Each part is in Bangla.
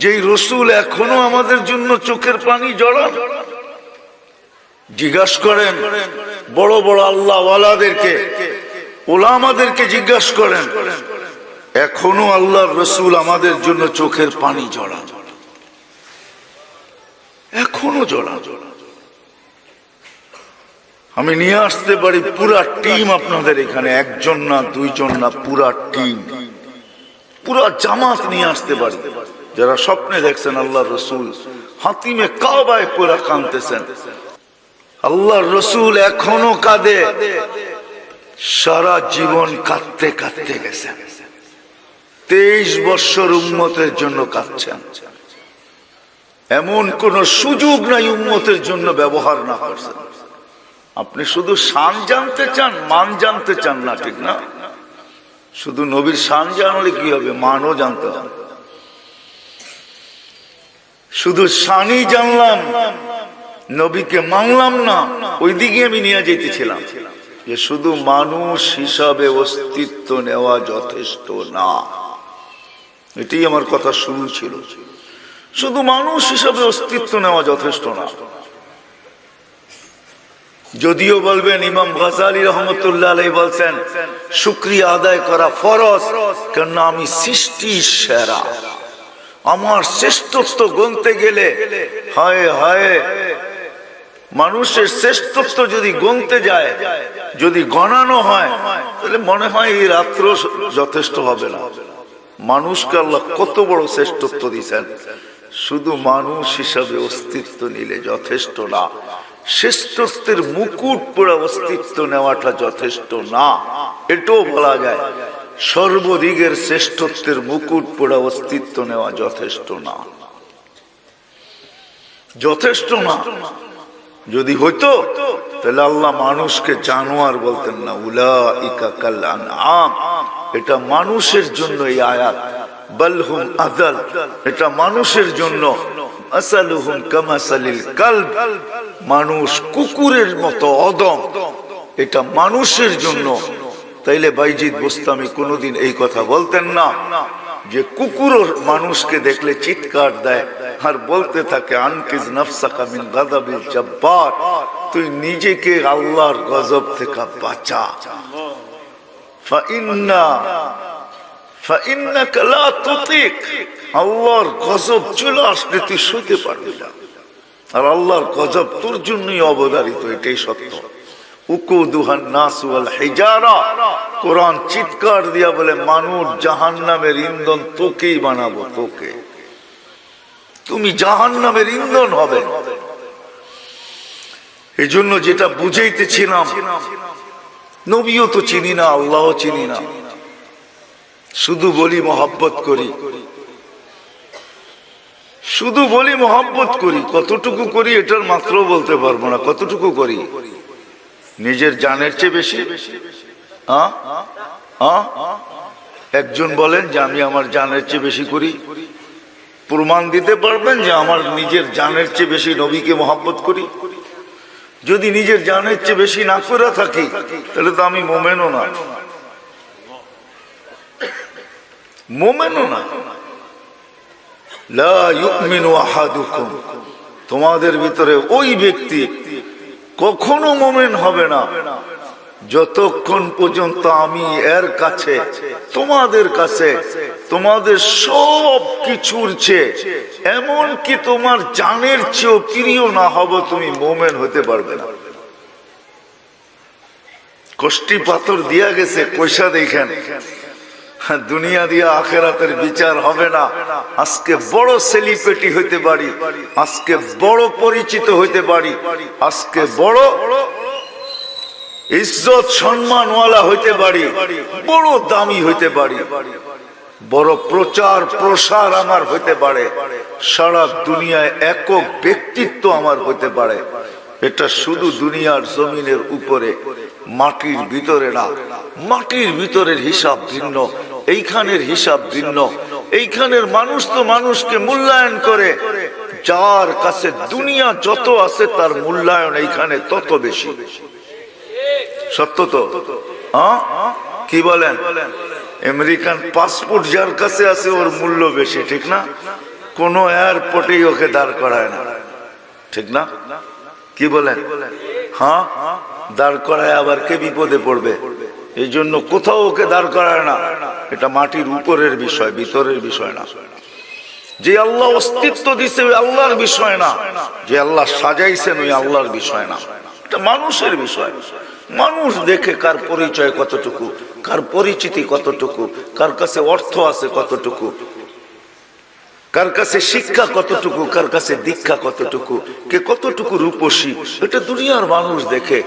যেই রসুল এখনও আমাদের জন্য চোখের পানি জড়ান, জিজ্ঞাস করেন, বড় বড় আল্লাহ ওয়ালাদেরকে ওলামাদেরকে জিজ্ঞাসা করেন, এখনও আল্লাহর রসুল আমাদের জন্য চোখের পানি জড়ান। এখনও জড়া আমি নিয়ে আসতে পারি পুরা টিম আপনাদের এখানে, একজন না দুইজন না পুরা টিম। পুরা জামাত নিয়ে আসতে পারি। যারা স্বপ্নে দেখছেন আল্লাহ রসুল, হাতিমে কাবায় পুরা কানতেছেন আল্লাহ রসুল এখনও কাঁদে। সারা জীবন কাঁদতে কাঁদতে গেছেন। তেইশ বৎসর উন্মতের জন্য কাঁদছেন। এমন কোন সুযোগ নাই উন্মতের জন্য ব্যবহার না করছেন। আপনি শুধু শান জানতে চান, মান জানতে চান না, ঠিক না? শুধু নবীর শান জানলে কি হবে? মানও জানতে হবে। শুধু সানি জানলাম, নবীকে মানলাম না ওই দিকে আমি নিয়ে যেতেছিলাম। যে শুধু মানুষ হিসাবে অস্তিত্ব নেওয়া যথেষ্ট না। এটাই আমার কথা শুরু ছিল শুধু মানুষ হিসাবে অস্তিত্ব নেওয়া যথেষ্ট না। যদিও বলবেন, ইমাম গজালি রহমতুল্লাহ আলাই বলছেন, শুক্রিয়া আদায় করা ফরজ কেন আমি সৃষ্টি সেরা। আমার শ্রেষ্ঠত্ব গনতে গেলে, হায় হায়, মানুষের শ্রেষ্ঠত্ব যদি গনতে যায়, যদি গণানো হয়, তাহলে মনে হয় এই রাত্র যথেষ্ট হবে না। মানুষকে আল্লাহ কত বড় শ্রেষ্ঠত্ব দিয়েছেন। শুধু মানুষ হিসাবে অস্তিত্ব নিলে যথেষ্ট না। শ্রেষ্ঠত্বের মুকুট পড়া অস্তিত্ব নেওয়াটা যথেষ্ট না। এটাও বলা যায়। সর্বদিকের শ্রেষ্ঠত্বের মুকুট পড়া অস্তিত্ব নেওয়া যথেষ্ট না। যথেষ্ট না। যদি হইতো, তাহলে আল্লাহ মানুষকে জানোয়ার বলতেন না উলা ইকা কাল্লান আম এটা মানুষের জন্য এই আয়াত। বলহুম আদাল এটা মানুষের জন্য। আসালুহুম কামাসালিল কালব। মানুষ কুকুরের মতো অদম। এটা মানুষের জন্য। তাইলে বাইজিৎ গোস্তামি কোনোদিন এই কথা বলতেন না যে কুকুর মানুষকে দেখলে চিৎকার দেয় আর বলতে থাকে, আনকিজ নফসাকা মিন গাদাবিল জব্বার, তুই নিজেকে আল্লাহর গজব থেকে বাঁচা। ফাইন্না ফাইন্নাকা লা তুতিক, আল্লাহর গজব চলে আসলে তুই সইতে পারবি না। আর আল্লাহর গজব তোর জন্যই অবধারিত, এটাই সত্য। এই যেটা বুঝাইতেছিলাম, নবীও তো চিনি না আল্লাহ চিনি না। শুধু বলি মহাব্বত করি। শুধু বলি মহাব্বত করি, কতটুকু করি এটার মাত্র বলতে পারব না, কতটুকু করি? নিজের জানের চেয়ে বেশি? হ্যাঁ? হ্যাঁ? একজন বলেন যে আমি আমার জানের চেয়ে বেশি করি। প্রমাণ দিতে পারবেন যে আমার নিজের জানের চেয়ে বেশি নবীকে মহাব্বত করি। যদি নিজের জানের চেয়ে বেশি না করে থাকি, তাহলে তো আমি মোমেনও না। মোমেনও না। তোমাদের ভিতরে ওই ব্যক্তি কখনো মোমেন হবে না। যতক্ষণ পর্যন্ত আমি এর কাছে, তোমাদের কাছে, তোমাদের সব কিছুর চেয়ে এমন কি তোমার জানের চেয়েও প্রিয় না হব তুমি মোমেন হতে পারবে না। কষ্টি পাথর দিয়া গেছে পয়সা দেখেন? দুনিয়া দিয়া আখেরাতের বিচার হবে না। আজকে বড় সেলিব্রিটি হইতে পারি, আজকে বড় পরিচিত হইতে পারি, আজকে বড় ইজ্জত সম্মানওয়ালা হইতে পারি, বড় দামি হইতে পারি, বড় প্রচার প্রসার আমার হইতে পারে, সারা দুনিয়ায় একক ব্যক্তিত্ব আমার হইতে পারে। এটা শুধু দুনিয়ার জমিনের উপরে, মাটির ভিতরে না, মাটির ভিতরের হিসাব ভিন্ন। এইখানের হিসাব ভিন্ন। এইখানের মানুষ তো মানুষকে মূল্যায়ন করে। যার কাছে দুনিয়া যত আছে তার মূল্যায়ন এইখানে তত বেশি। সত্য তো? কি বলেন? আমেরিকান পাসপোর্ট যার কাছে আছে ওর মূল্য বেশি, ঠিক না? কোনো এয়ারপোর্টেই ওকে দাঁড় করায় না। ঠিক না? কি বলেন? হ্যাঁ? দাঁড় করায় আবার কে বিপদে পড়বে? এই জন্য কোথাও ওকে দাঁড় করায় না। এটা মাটির উপরের বিষয়, ভিতরের বিষয় না। যে আল্লাহ অস্তিত্ব দিছে ওই আল্লাহর বিষয় না। যে আল্লাহ সাজাইছেন ওই আল্লাহর বিষয় না। এটা মানুষের বিষয়। মানুষ দেখে কার পরিচয় কতটুকু, কার পরিচিতি কতটুকু, কার কাছে অর্থ আছে কতটুকু, কার কাছে শিক্ষা কতটুকু, কার কাছে দীক্ষা কতটুকু, কে কতটুকু রূপসী, এটা দুনিয়ার মানুষ দেখে।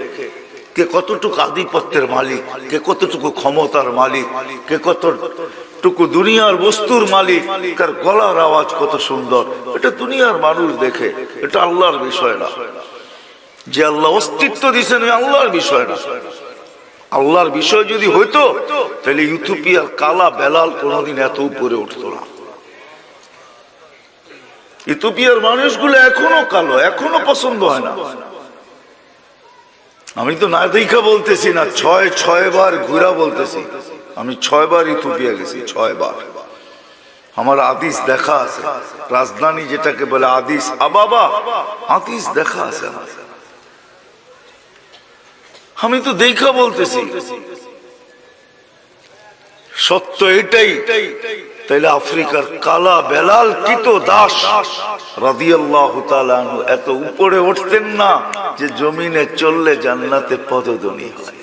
কে কতটুকু আধিপত্যের মালিক, কে কতটুকু ক্ষমতার মালিক, কে কতটুকু দুনিয়ার বস্তুর মালিক, কার গলার আওয়াজ কত সুন্দর। এটা দুনিয়ার মানুষ দেখে, এটা আল্লাহর বিষয় না। যে আল্লাহ অস্তিত্ব দিচ্ছেন ওই আল্লাহর বিষয় না। আল্লাহর বিষয় যদি হইতো, তাহলে ইউথোপিয়ার কালা বেলাল কোনোদিন এত উপরে উঠতো না। ইথোপিয়ার মানুষগুলো এখনও কালো, এখনও পছন্দ হয় না। আমি তো না দেখা বলতেছি না, ছয় ছয় বার ঘুরা বলতেছি। আমি ছয় বার ইথোপিয়া গেছি, ছয় বার। আমার আদিস দেখা আছে, রাজধানী যেটাকে বলে আদিস আবাবা, আদিস দেখা আছে আমি তো দেখা বলতেছি। সত্য এটাই। তাইলে আফ্রিকার কালা বেলাল কিত দাস? তাআলা এত উপরে উঠতেন না যে জমিনে চললে জান্নাতে হয়।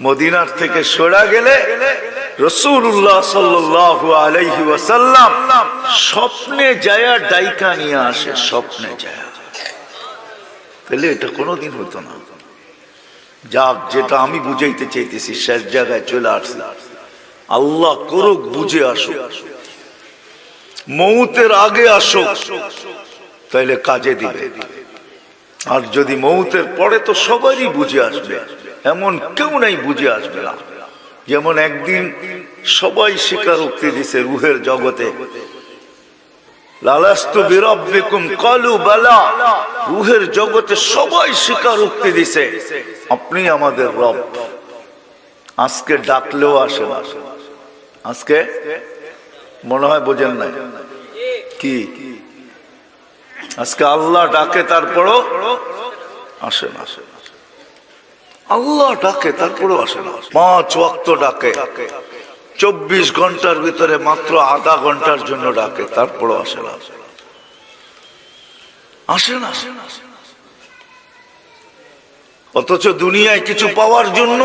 মদিনার থেকে সরা গেলে রসুল্লাহ আলাইহি ওয়াসাল্লাম স্বপ্নে যায়া ডাইকা নিয়ে আসে, স্বপ্নে যায়া। তাহলে এটা কোনোদিন হতো না। যাক, যেটা আমি বুঝাইতে চাইতেছি, শেষ জায়গায় চলে আসছে আল্লাহ করুক, বুঝে আসো মৌতের আগে আসো তাইলে কাজে দিবে। আর যদি মৌতের পরে তো সবারই বুঝে আসবে, এমন কেউ নাই বুঝে আসবে না। যেমন একদিন সবাই স্বীকারোক্তি দিছে রুহের জগতে রুহের জগতে সবাই স্বীকারোক্তি দিছে, আপনি আমাদের রব। আজকে ডাকলেও আসে না। আজকে? মনে হয় বোঝেন নাই। কি? আজকে আল্লাহ ডাকে, তারপরও আসে না। আল্লাহ ডাকে, তারপরেও আসে না। পাঁচ ওয়াক্ত ডাকে। চব্বিশ ঘণ্টার ভিতরে মাত্র আধা ঘণ্টার জন্য ডাকে, তারপরও আসে না। আসে না। অথচ দুনিয়ায় কিছু পাওয়ার জন্য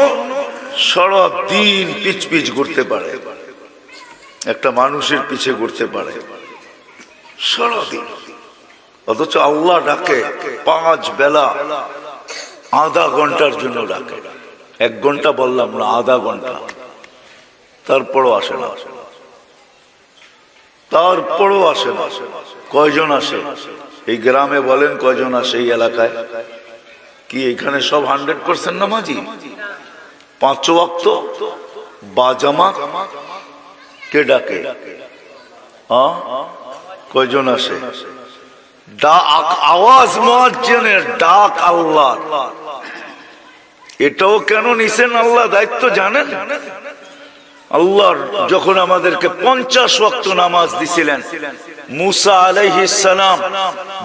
সারা দিন পিচ পিচ ঘুরতে পারে। একটা মানুষের পিছে ঘুরতে পারে। সারা দিন অথচ আল্লাহ ডাকে, পাঁচ বেলা আধা ঘণ্টার জন্য ডাকে। এক ঘণ্টা বললাম না, আধা ঘণ্টা। তারপরও আসে না। তারপরও আসে না। কয়জন আসে? এই গ্রামে বলেন কয়জন আসে এই এলাকায়? কি এখানে সব হান্ড্রেড পার্সেন্ট নামাজি? পাঁচ ওয়াক্ত? বা জামাত? কে ডাকে? হ্যাঁ? কয়জন আসে ডাক আওয়াজ মুয়াজ্জিনের ডাক আল্লাহ। এটাও কেন নিছেন আল্লাহ? দায়িত্ব জানেন? আল্লাহর যখন আমাদেরকে পঞ্চাশ ওয়াক্ত নামাজ দিছিলেন, মুসা সালাম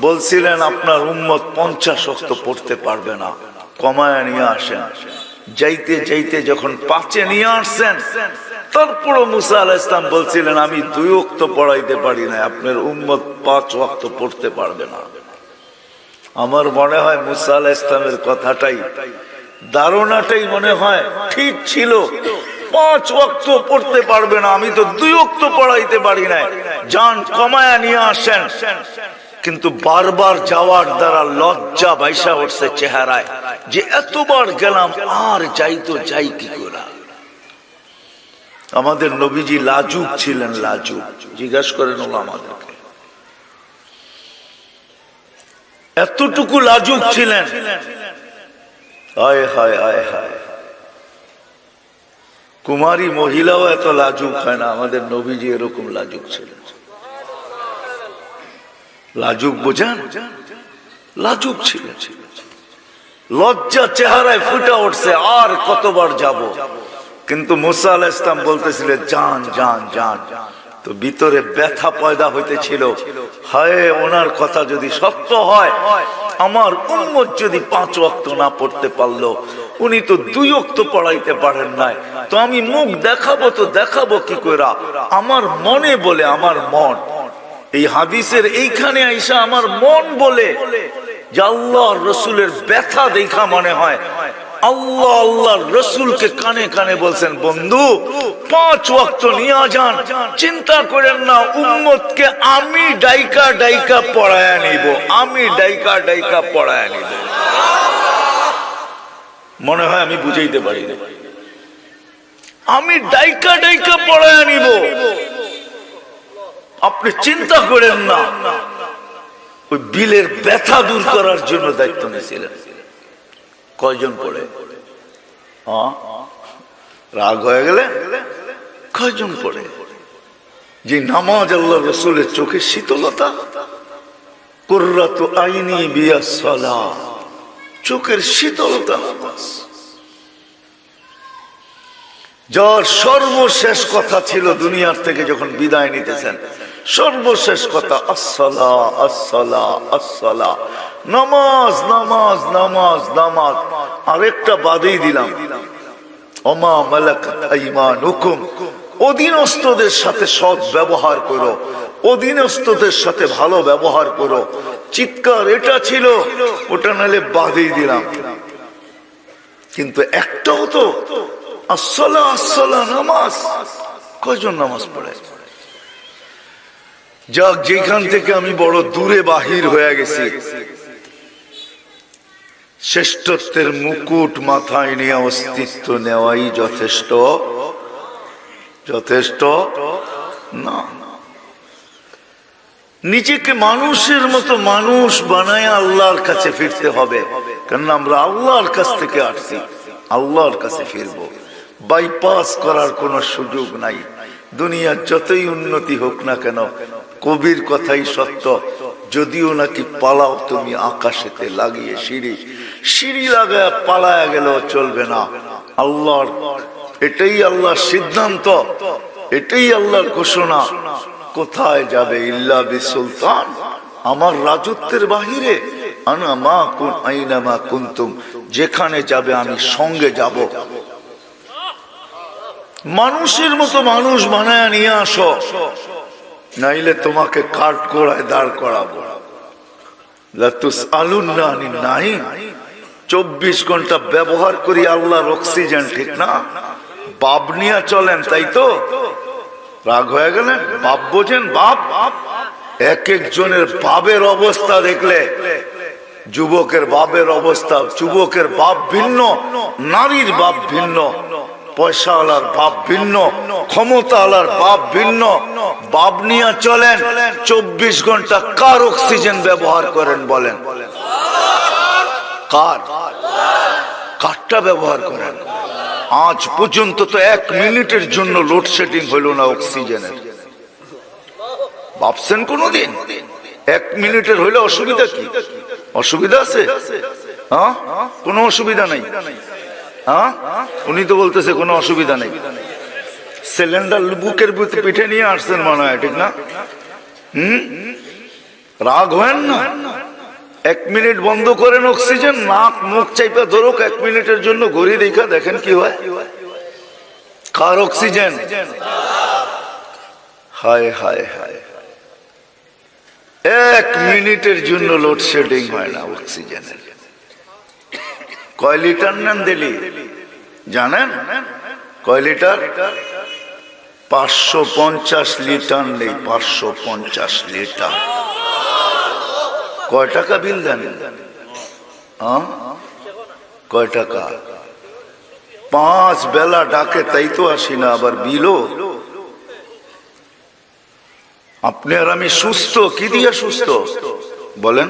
বলছিলেন, আপনার উম্মত পঞ্চাশ ওয়াক্ত পড়তে পারবে না, কমায় নিয়ে আসেন। যাইতে যাইতে যখন পাঁচে নিয়ে আসছেন তারপরও মুসা আলাহ ইসলাম বলছিলেন, আমি দুই অক্ত পড়াইতে পারি না আপনার উম্মত পাঁচ ওয়াক্ত পড়তে পারবে না। আমার মনে হয় মুসা আলাহ ইসলামের কথাটাই, ধারণাটাই মনে হয় ঠিক ছিল, পাঁচ ওয়াক্ত পড়তে পারবে না, আমি তো দুই অক্ত পড়াইতে পারি না যান কমায়া নিয়ে আসেন। কিন্তু বারবার যাওয়ার দ্বারা লজ্জা বাইসা উঠছে চেহারায়, যে এতবার গেলাম, আর যাই তো যাই কি করে? আমাদের নবীজি লাজুক ছিলেন লাজুক। জিজ্ঞাসা করেন ওলা আমাদেরকে। এতটুকু লাজুক ছিলেন। কুমারী মহিলাও এত লাজুক হয় না, আমাদের নবীজি এরকম লাজুক ছিলেন। লাজুক বোঝেন? লাজুক ছিলেন। লজ্জা চেহারায় ফুটে উঠছে, আর কতবার যাব? কিন্তু মুসা আল ইসলাম বলতেছিলেন যান যান যান তো ভিতরে ব্যথা পয়দা হইতেছিল। হায়, ওনার কথা যদি সত্য হয়, আমার উম্মত যদি পাঁচ অক্ত না পড়তে পারল, উনি তো দুই অক্ত পড়াইতে পারেন নাই। তো আমি মুখ দেখাবো তো দেখাবো কি করে আমার মনে বলে আমার মন। এই হাদিসের এইখানে আইসা আমার মন বলে যে আল্লাহ রসুলের ব্যথা দেখা মনে হয়। আল্লাহ আল্লাহ রসুলকে কানে কানে বলছেন, বন্ধু, পাঁচ ওয়াক্ত নিয়ে যান চিন্তা করেন না, উম্মতকে আমি ডাইকা ডাইকা পড়ায়া নিব, আমি ডাইকা ডাইকা পড়ায়া নিব। মনে হয় আমি বুঝাইতে পারি। আমি ডাইকা ডাইকা পড়ায়া নিব। আপনি চিন্তা করেন না, ওই বিলের ব্যথা দূর করার জন্য দায়িত্ব নিয়েছিলেন। কয়জন পড়ে? রাগ হয়ে গেলে কয়জন পড়ে? যে নামাজ আল্লাহ রসুলের চোখে শীতলতা, কুর্রাত আইনি চোখের শীতলতা যার সর্বশেষ কথা ছিল দুনিয়ার থেকে যখন বিদায় নিতেছেন, সর্বশেষ কথা আসলা আসলা আসসালা। নামাজ নামাজ নামাজ নামাজ। আরেকটা বাদেই দিলাম। অমা আইমানুকুম। অধীনস্থদের সাথে সৎ ব্যবহার করো। অধীনস্থদের সাথে ভালো ব্যবহার করো। চিৎকার এটা ছিল, ওটা নালে বাদেই দিলাম। কিন্তু একটাও তো আসলা আসলা নামাজ। কয়জন নামাজ পড়ে? যাক যেখান থেকে আমি বড় দূরে বাহির হয়ে গেছি। শ্রেষ্ঠত্বের মুকুট মাথায় নিয়ে অস্তিত্ব নেওয়াই যথেষ্ট? যথেষ্ট? না। নিজেকে মানুষের মতো মানুষ বানায় আল্লাহর কাছে ফিরতে হবে। কারণ আমরা আল্লাহর কাছ থেকে আসছি, আল্লাহর কাছে ফিরবো। বাইপাস করার কোনো সুযোগ নাই। দুনিয়ার যতই উন্নতি হোক না কেন, কবির কথাই সত্য। যদিও নাকি পালাও তুমি আকাশেতে লাগিয়ে সিঁড়ি। সিঁড়ি লাগায় পালায়া গেলেও চলবে না। আল্লাহর, এটাই আল্লাহর সিদ্ধান্ত। এটাই আল্লাহর ঘোষণা। কোথায় যাবে ইল্লা বি সুলতান আমার রাজত্বের বাহিরে। আনা মা কুন আইনা মা কুন্তুম। যেখানে যাবে আমি সঙ্গে যাব। মানুষের মতো মানুষ বানায় নিয়ে আসো। নাইলে তোমাকে কাঠ গোড়ায় দাঁড় করাবো। নাই চব্বিশ ঘণ্টা ব্যবহার করি আল্লাহর অক্সিজেন, ঠিক না? বাপ নিয়ে চলেন, তাই তো? রাগ হয়ে গেলেন বাপ বোঝেন, বাপ। এক একজনের বাবের অবস্থা দেখলে যুবকের বাপের অবস্থা, যুবকের বাপ ভিন্ন, নারীর বাপ ভিন্ন, পয়সাওয়ালার বাপ ভিন্ন, ক্ষমতাওয়ালার বাপ ভিন্ন বাপ নিয়ে চলেন, চব্বিশ ঘণ্টা কার অক্সিজেন ব্যবহার করেন বলেন? কার? কারটা ব্যবহার করেন? আজ পর্যন্ত তো এক মিনিটের জন্য লোডশেডিং হইল না অক্সিজেনের ভাবছেন কোনদিন? এক মিনিটের হইলে অসুবিধা কি? অসুবিধা আছে? হ্যাঁ? কোনো অসুবিধা নেই। হ্যাঁ? উনি তো বলতেছে কোনো অসুবিধা নেই। সিলিন্ডার বুকের পিঠে নিয়ে আসছেন মনে হয়, ঠিক না? হুম? রাগ হয় না? এক মিনিট বন্ধ করেন অক্সিজেন, নাক মুখ চাইপা ধরুক, এক মিনিটের জন্য ঘড়ি দেখা, দেখেন কি হয়। কার অক্সিজেন? হায় হায় হায়। এক মিনিটের জন্য লোডশেডিং হয় না অক্সিজেনের। কয় লিটার নেন দিলি জানেন? কয় লিটার? পাঁচশো পঞ্চাশ লিটার নেই, পাঁচশো পঞ্চাশ লিটার। কয় টাকা বিল দেন? কয় টাকা? পাঁচ বেলা ডাকে, তাই তো আসি না, আবার বিলও? আপনি আর আমি সুস্থ, কি দিয়া সুস্থ? বলেন।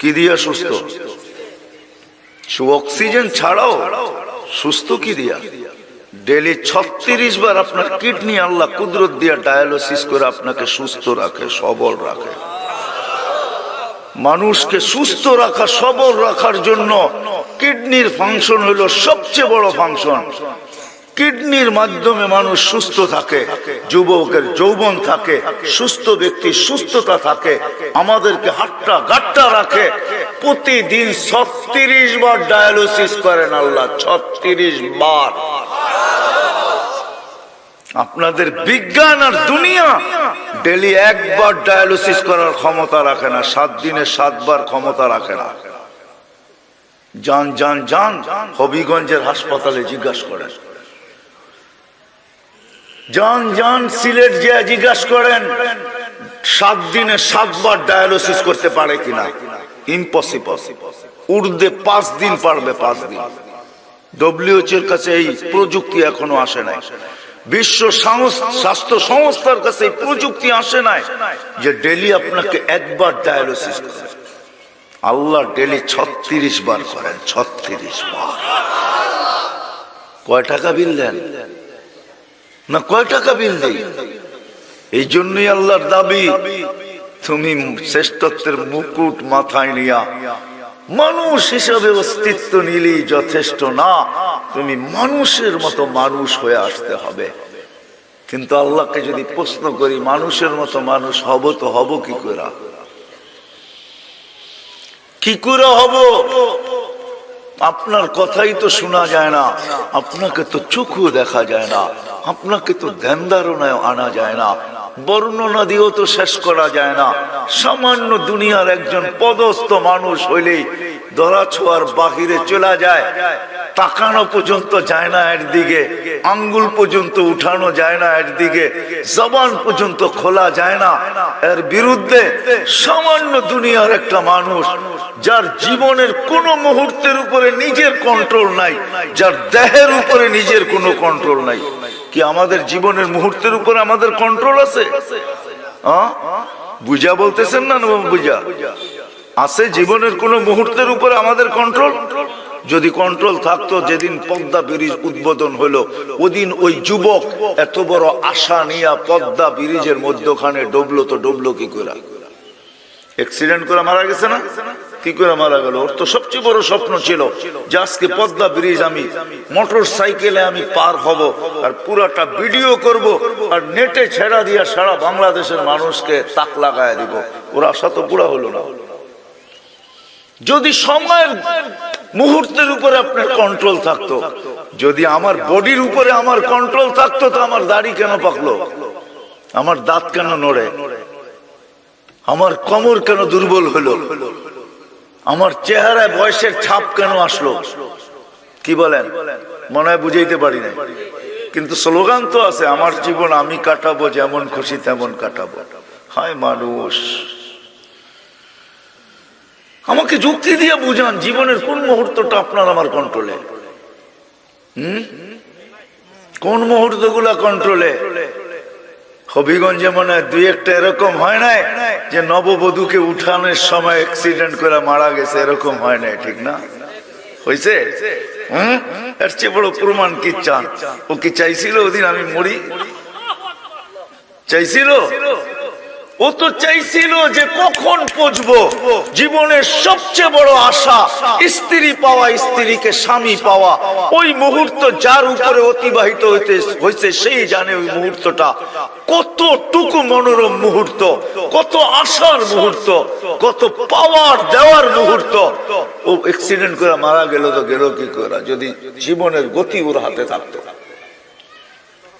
কি দিয়া সুস্থ? অক্সিজেন ছাড়াও সুস্থ কি দিয়া? ডেলি ছত্রিশ বার আপনার কিডনি আল্লাহ কুদরত দিয়া ডায়ালিসিস করে আপনাকে সুস্থ রাখে, সবল রাখে। মানুষকে সুস্থ রাখা, সবল রাখার জন্য কিডনির ফাংশন হলো সবচেয়ে বড় ফাংশন কিডনির মাধ্যমে মানুষ সুস্থ থাকে, যুবকের যৌবন থাকে, সুস্থ ব্যক্তি সুস্থতা থাকে, আমাদেরকে হাট্টা গাট্টা রাখে। প্রতিদিন ছত্রিশ বার ডায়ালিসিস করেন আল্লাহ, ছত্রিশ বার। আপনাদের বিজ্ঞান আর দুনিয়া ডেলি একবার ডায়ালিসিস করার ক্ষমতা রাখে না, সাত দিনে সাতবার ক্ষমতা রাখে না। যান যান যান, হবিগঞ্জের হাসপাতালে জিজ্ঞাসা করেন। যান যান, সিলেট যে জিজ্ঞাসা করেন, সাত দিনে সাতবার ডায়ালিসিস করতে পারে কিনা? ইম্পসিবল উর্দে পাঁচ দিন পারবে, পাঁচ দিন। ডব্লিউএচ এর কাছে এই প্রযুক্তি এখনও আসে নাই। বিশ্ব স্বাস্থ্য সংস্থার কাছে প্রযুক্তি আসে নাই যে ডেলি আপনাকে একবার ডায়ালিসিস করে আল্লাহ ডেলি ছত্রিশ বার করেন, ছত্রিশ বার। কয় টাকা বিল দেন? না, কয় টাকা বিল দেই? এই জন্যই আল্লাহর দাবি, তুমি শ্রেষ্ঠত্বের মুকুট মাথায় নিয়া মানুষ হিসাবে অস্তিত্ব নিলেই যথেষ্ট না। তুমি মানুষের মতো মানুষ হয়ে আসতে হবে। কিন্তু আল্লাহকে যদি প্রশ্ন করি, মানুষের মতো মানুষ হব তো হব কি করে? কি করে হব? আপনার কথাই তো শোনা যায় না। আপনাকে তো চোখও দেখা যায় না। আপনাকে তো ধ্যান আনা যায় না। তো শেষ করা যায় না। সামান্য দুনিয়ার একজন পদস্থ মানুষ বাহিরে চলে যায়। তাকানো পর্যন্ত যায় না আঙ্গুল পর্যন্ত উঠানো যায় না এর দিকে জবান পর্যন্ত খোলা যায় না। এর বিরুদ্ধে সামান্য দুনিয়ার একটা মানুষ, যার জীবনের কোন মুহূর্তের উপরে নিজের কন্ট্রোল নাই, যার দেহের উপরে নিজের কোনো কন্ট্রোল নাই। কি আমাদের জীবনের মুহূর্তের উপর আমাদের কন্ট্রোল আছে? বুঝা বলতেছেন না বুঝা? আছে জীবনের কোন মুহূর্তের উপর আমাদের কন্ট্রোল যদি কন্ট্রোল থাকতো, যেদিন পদ্মা ব্রিজ উদ্বোধন হলো, ওদিন ওই যুবক এত বড় আশা নিয়া পদ্মা ব্রিজের মধ্যখানে ডুবলো তো ডুবলো কি করে? অ্যাক্সিডেন্ট করে মারা গেছে না? কি করে মারা গেল? ওর তো সবচেয়ে বড় স্বপ্ন ছিল যে আজকে পদ্মা ব্রিজ আমি মোটর সাইকেলে আমি পার হব আর পুরাটা ভিডিও করব আর নেটে ছেড়া দিয়া সারা বাংলাদেশের মানুষকে তাক লাগায় দিব। ওর আশা তো পুরা হলো না। যদি সময়ের মুহূর্তের উপরে আপনার কন্ট্রোল থাকতো, যদি আমার বডির উপরে আমার কন্ট্রোল থাকতো, তো আমার দাড়ি কেন পাকলো? আমার দাঁত কেন নড়ে? আমার কমর কেন দুর্বল হলো? আমার চেহারায় বয়সের ছাপ কেন আসলো? কি বলেন? মনে হয় বুঝাইতে পারি না কিন্তু স্লোগান তো আছে, আমার জীবন আমি কাটাবো, যেমন খুশি তেমন কাটাবো। হায় মানুষ। আমাকে যুক্তি দিয়ে বুঝান, জীবনের কোন মুহূর্তটা আপনার আমার কন্ট্রোলে হুম? কোন মুহূর্তগুলা কন্ট্রোলে হবিগঞ্জে মনে হয় দুই একটা এরকম হয় নাই যে নববধূকে উঠানোর সময় অ্যাক্সিডেন্ট করে মারা গেছে, এরকম হয় নাই, ঠিক না? হয়েছে হুম? এর চেয়ে বড় প্রমাণ কি চান? ও কি চাইছিল ওদিন আমি মরি? চাইছিল? ও তো চাইছিল যে কখন পচবো জীবনের সবচেয়ে বড় আশা, স্ত্রী পাওয়া, স্ত্রীকে স্বামী পাওয়া। ওই মুহূর্ত যার উপরে অতিবাহিত হইতে হয়েছে সেই জানে ওই মুহূর্তটা। কতটুকু মনোরম মুহূর্ত, কত আশার মুহূর্ত, কত পাওয়ার দেওয়ার মুহূর্ত। ও অ্যাক্সিডেন্ট করে মারা গেল তো গেল কি করে? যদি জীবনের গতি ওর হাতে থাকতো।